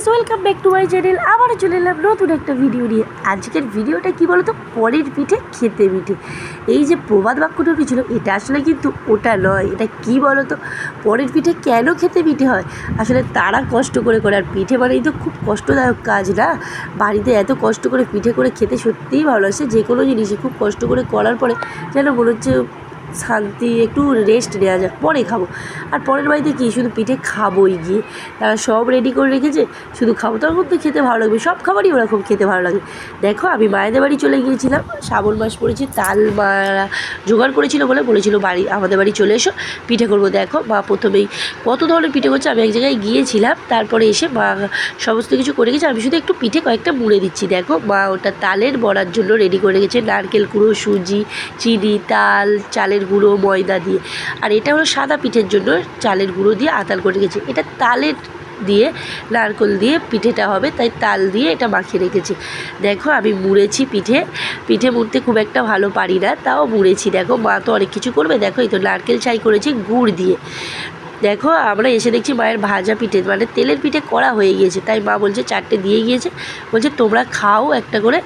Guys welcome back to my channel আবারও চলে এলাম নতুন একটা ভিডিও নিয়ে। আজকের ভিডিওটা কি বলতো? পরের পিঠে খেতে পিঠে। এই যে প্রবাদ বাক্যটা ছিল এটা আসলে কিন্তু ওটা নয়। এটা কি বলতো? পরের পিঠে কেন খেতে পিঠে হয়? আসলে তারা কষ্ট করে করে, আর পিঠে মানেই তো খুব কষ্টদায়ক কাজ না? বাড়িতে এত কষ্ট করে পিঠে করে খেতে সত্যিই ভালো লাগছে যে কোনো জিনিসই খুব কষ্ট করে করার পরে যেন মনে হচ্ছে শান্তি, একটু রেস্ট নেওয়া যাক, পরে খাব। আর পরের বাড়িতে কি, শুধু পিঠে খাবোই গিয়ে। তারা সব রেডি করে রেখেছে, শুধু খাব তখন তো খেতে ভালো লাগবে, সব খাবারই ওরা খুব খেতে ভালো লাগে। দেখো, আমি মায়েদের বাড়ি চলে গিয়েছিলাম, শ্রাবণ মাস পড়েছি, তাল মারা জোগাড় করেছিল বলে বলেছিল, বাড়ি, আমাদের বাড়ি চলে এসো, পিঠে করব। দেখো, মা প্রথমেই কত ধরনের পিঠে করছে, আমি এক জায়গায় গিয়েছিলাম, তারপরে এসে মা সমস্ত কিছু করে গেছে, আমি শুধু একটু পিঠে কয়েকটা মুড়ে দিচ্ছি। দেখো, মা ওটা তালের বড়ার জন্য রেডি করে রেখেছে, নারকেল কুড়ো, সুজি, চিনি, তাল, চালের গুঁড়ো, ময়দা দিয়ে। আর এটা হলো সাদা পিঠের জন্য চালের গুঁড়ো দিয়ে আতাল করে রেখেছে। এটা তালের দিয়ে, নারকেল দিয়ে পিঠেটা হবে, তাই তাল দিয়ে এটা মাখিয়ে রেখেছি। দেখো আমি মুড়েছি পিঠে। পিঠে মুড়তে খুব একটা ভালো পারি না, তাও মুড়েছি। দেখো মা তো অনেক কিছু করবে, দেখো এই তো নারকেল ছাই করেছি, গুড় দিয়ে। দেখো, আমরা এসে দেখছি মায়ের ভাজা পিঠে মানে তেলের পিঠে করা হয়ে গিয়েছে। তাই মা বলছে, চারটে দিয়ে গিয়েছে। বলছে, তোমরা খাও একটা করে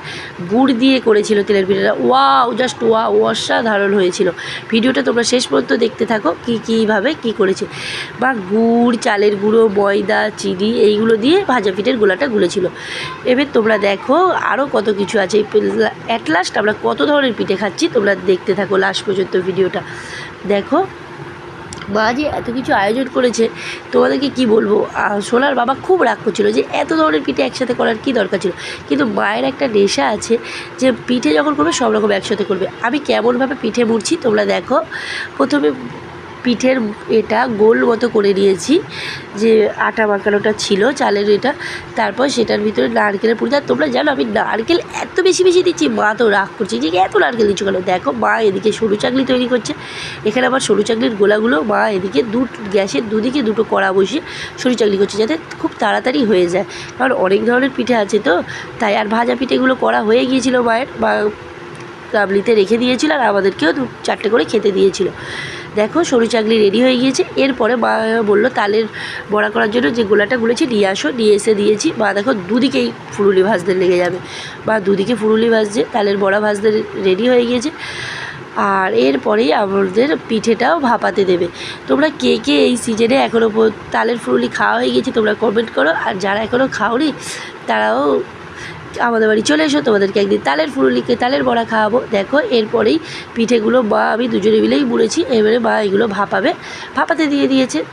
গুড় দিয়ে করেছিল তেলের পিঠেটা। ওয়াও, জাস্ট ওয়া অসাধারণ হয়েছিল। ভিডিওটা তোমরা শেষ পর্যন্ত দেখতে থাকো, কী, কীভাবে কী করেছে। বা গুড়, চালের গুঁড়ো, ময়দা, চিনি, এইগুলো দিয়ে ভাজা পিঠের গোলাটা গুলেছিল। এবার তোমরা দেখো আরও কত কিছু আছে। অ্যাট লাস্ট আমরা কত ধরনের পিঠে খাচ্ছি, তোমরা দেখতে থাকো লাস্ট পর্যন্ত ভিডিওটা। দেখো মা যে এত কিছু আয়োজন করেছে, তোমাদেরকে কি বলব? সোনার বাবা খুব রাগ করছিল যে এত ধরনের পিঠে একসাথে করার কি দরকার ছিল? কিন্তু মায়ের একটা নেশা আছে যে পিঠে যখন করবে সব রকম একসাথে করবে। আমি কেমনভাবে পিঠে মুড়ছি তোমরা দেখো। প্রথমে পিঠের এটা গোল মতো করে নিয়েছি, যে আটা মাখানোটা ছিল, চালের এটা। তারপর সেটার ভিতরে নারকেলের পুরি আর তোমরা জানো, আমি নারকেল এত বেশি বেশি দিচ্ছি, মা তো রাগ করছে যে এত নারকেল দিচ্ছ কেন? দেখো, মা এদিকে সরু চাকলি তৈরি করছে। এখানে আবার সরু চাকলির গোলাগুলো মা এদিকে দু, গ্যাসের দুদিকে দুটো কড়া বসিয়ে সরু চাকলি করছে, যাতে খুব তাড়াতাড়ি হয়ে যায়। কারণ অনেক ধরনের পিঠে আছে তো, তাই আর ভাজা পিঠেগুলো করা হয়ে গিয়েছিল মায়ের, মা কাবলিতে রেখে দিয়েছিল আর আমাদেরকেও দু, চারটে করে খেতে দিয়েছিল। দেখো, সরু চাকলি রেডি হয়ে গিয়েছে। এরপরে মা বলল, তালের বড়া করার জন্য যে গোলাটা গুলেছি, নিয়ে আসো, নিয়ে এসে দিয়েছি। বা দেখো, দুদিকেই ফুরুলি ভাজতে লেগে যাবে। বা দুদিকে ফুরুলি ভাজছে, তালের বড়া ভাজতে রেডি হয়ে গিয়েছে। আর এরপরেই আমাদের পিঠেটাও ভাপাতে দেবে। তোমরা কে কে এই সিজনে এখনও তালের ফুরুলি খাওয়া হয়ে গেছে তোমরা কমেন্ট করো। আর যারা এখনও খাওনি, তারাও আমাদের বাড়ি চলে এসো, তোমাদেরকে একদিন তালের ফুরুলিকে তালের বড়া খাওয়াবো। দেখো, এরপরেই পিঠেগুলো মা আমি দুজনে মিলেই বুড়েছি এবারে মা এগুলো ভাপাবে, ভাপাতে দিয়ে দিয়েছে।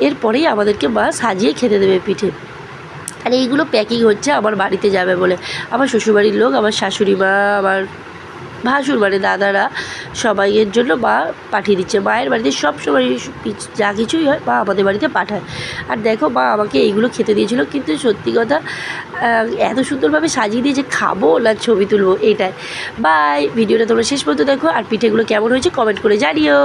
এরপরেই আমাদেরকে মা সাজিয়ে খেতে দেবে পিঠে। আর এইগুলো প্যাকিং হচ্ছে, আমার বাড়িতে যাবে বলে। আমার শ্বশুরবাড়ির লোক, আমার শাশুড়ি মা, আমার ভাসুর মানে দাদারা সবাই এর জন্য মা পাঠিয়ে দিচ্ছে। মায়ের বাড়িতে সব সময় যা কিছুই হয় মা আমাদের বাড়িতে পাঠায়। আর দেখো মা আমাকে এইগুলো খেতে দিয়েছিল, কিন্তু সত্যি কথা এত সুন্দরভাবে সাজিয়ে দিয়ে যে খাব না ছবি তুলবো, এটাই। বাই ভিডিওটা তোমরা শেষ পর্যন্ত দেখো, আর পিঠেগুলো কেমন হয়েছে কমেন্ট করে জানিও।